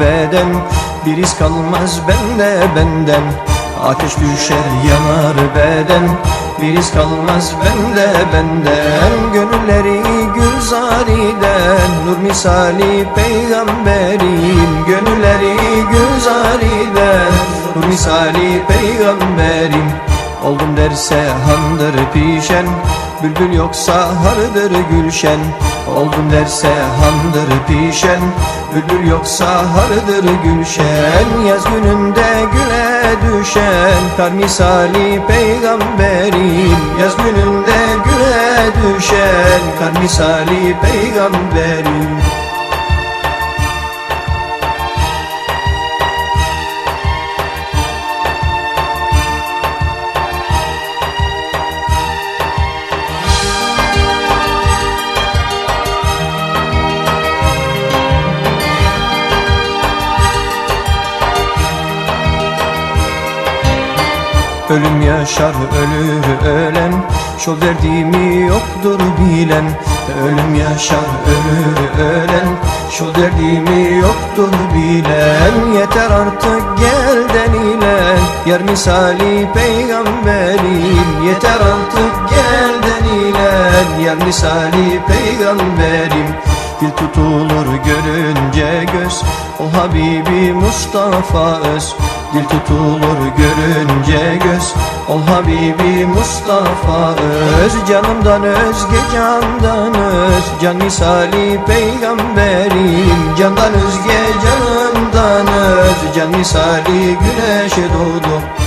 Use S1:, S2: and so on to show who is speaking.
S1: beden. Bir iz kalmaz bende benden. Ateş düşer yanar beden. Bir iz kalmaz bende benden. Gönülleri gülzariden Nur misali peygamberim. Gönülleri gülzariden Nur misali peygamberim. Oldum derse handır pişen Bülbül yoksa hardır gülşen. Oldum derse handır pişen. Bülbül yoksa hardır gülşen. Yaz gününde güle düşen. Kar misali peygamberim. Yaz gününde güle düşen. Kar misali peygamberim Ölüm yaşar ölür ölen. Şol derdimi yoktur bilen Ölüm yaşar ölür ölen. Şol derdimi yoktur bilen Yeter artık gel denilen. Yar misali peygamberim Yeter artık gel denilen. Yar misali peygamberim Dil tutulur görünce göz. O Habibi Mustafa öz. Dil tutulur görünce göz. O Habibi Mustafa öz. Canımdan özge candan öz. Can misali peygamberim. Candan özge canımdan öz. Can misali güneşe doğdu